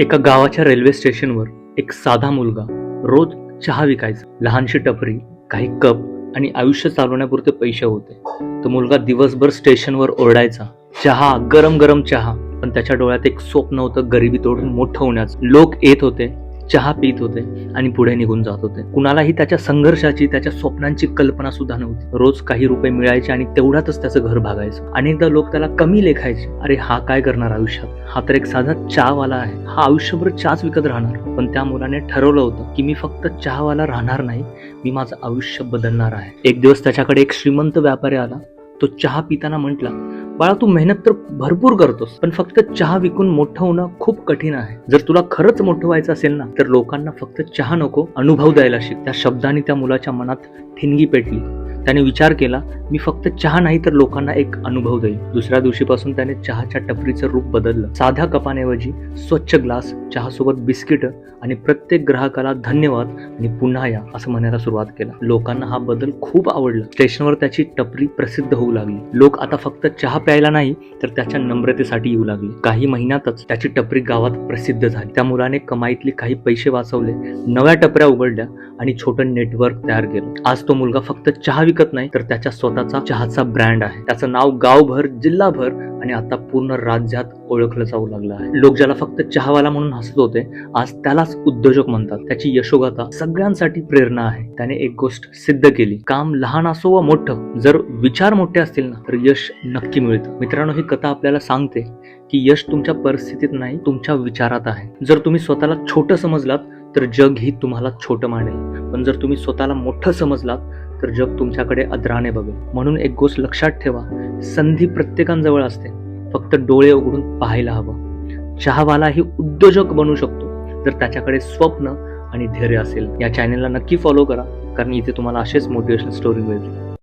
एका गावाच्या रेल्वे स्टेशनवर एक साधा मुलगा रोज चहा विकायचा. लहानशी टपरी काही कप आणि आयुष्य चालवण्यापुरते पैसे होते. तो मुलगा दिवसभर स्टेशनवर ओरडायचा. चहा गरम गरम चहा. पण त्याच्या डोळ्यात एक स्वप्न होतं गरिबी तोडून मोठं होण्याचं. लोक येत होते चहा पित होते आणि पुढे निघून जात होते. कुणालाही त्याच्या संघर्षाची त्याच्या स्वप्नांची कल्पना सुद्धा नव्हती. रोज काही रुपये मिळायचे आणि तेवढ्यातच त्याचं घर भागायचं. अनेकदा लोक त्याला कमी लेखायचे. अरे हा काय करणार आयुष्यात? हा तर एक साधा चहावाला आहे. हा आयुष्यभर चहाच विकत राहणार. पण त्या मुलाने ठरवलं होतं की मी फक्त चहावाला राहणार नाही मी माझं आयुष्य बदलणार आहे. एक दिवस त्याच्याकडे एक श्रीमंत व्यापारी आला. तो चहा पिताना म्हटला बाळा तू मेहनत तर भरपूर करतोस पण फक्त चहा विकून मोठं होणं खूप कठीण आहे. जर तुला खरंच मोठं व्हायचं असेल ना तर लोकांना फक्त चहा नको अनुभव द्यायला शिक. त्या शब्दाने त्या मुलाच्या मनात ठिणगी पेटली. त्याने विचार केला मी फक्त चहा नाही तर लोकांना एक अनुभव देईल दुसऱ्या दिवशीपासून त्याने चहाच्या टपरीचं रूप बदललं. साध्या कपानेऐवजी स्वच्छ ग्लास चहासोबत बिस्किट आणि प्रत्येक ग्राहकाला धन्यवाद आणि पुन्हा या असं म्हणायला सुरुवात केला. लोकांना हा बदल खूप आवडला. स्टेशनवर त्याची टपरी प्रसिद्ध होऊ लागली. लोक आता फक्त चहा प्यायला नाही तर त्याच्या नम्रतेसाठी येऊ लागले. काही महिन्यातच त्याची टपरी गावात प्रसिद्ध झाली. त्या मुलाने कमाईतली काही पैसे वाचवले नव्या टपऱ्या उघडल्या आणि छोटं नेटवर्क तयार केलं. आज तो मुलगा फक्त चहा विकत नाही तर त्याच्या स्वतःचा चहाचा ब्रँड आहे. त्याचं नाव गावभर जिल्हाभर आणि आता पूर्ण राज्यात ओळखलं जाऊ लागलं आहे. लोक ज्याला फक्त चहावाला म्हणून हसत होते आज त्यालाच उद्योजक म्हणतात. त्याची यशोगाथा सगळ्यांसाठी प्रेरणा आहे. त्याने एक गोष्ट सिद्ध केली काम लहान असो व मोठं जर विचार मोठे असतील ना तर यश नक्की मिळतं. मित्रांनो ही कथा आपल्याला सांगते की यश तुमच्या परिस्थितीत नाही तुमच्या विचारात आहे. जर तुम्ही स्वतःला छोटं समजलात तर जग ही तुम्हाला छोटं मानेल. पण जर तुम्ही स्वतःला मोठं समजलात तर जग तुमच्याकडे अद्राने बघेल. म्हणून एक गोष्ट लक्षात ठेवा संधी प्रत्येकांजवळ असते. फक्त डोळे उघडून पाहायला हवं. चहावाला ही उद्योजक बनू शकतो. जर त्याच्याकडे स्वप्न आणि धैर्य असेल या चॅनेलला नक्की फॉलो करा. कारण इथे तुम्हाला असेच मोटिवेशनल स्टोरी मिळतील.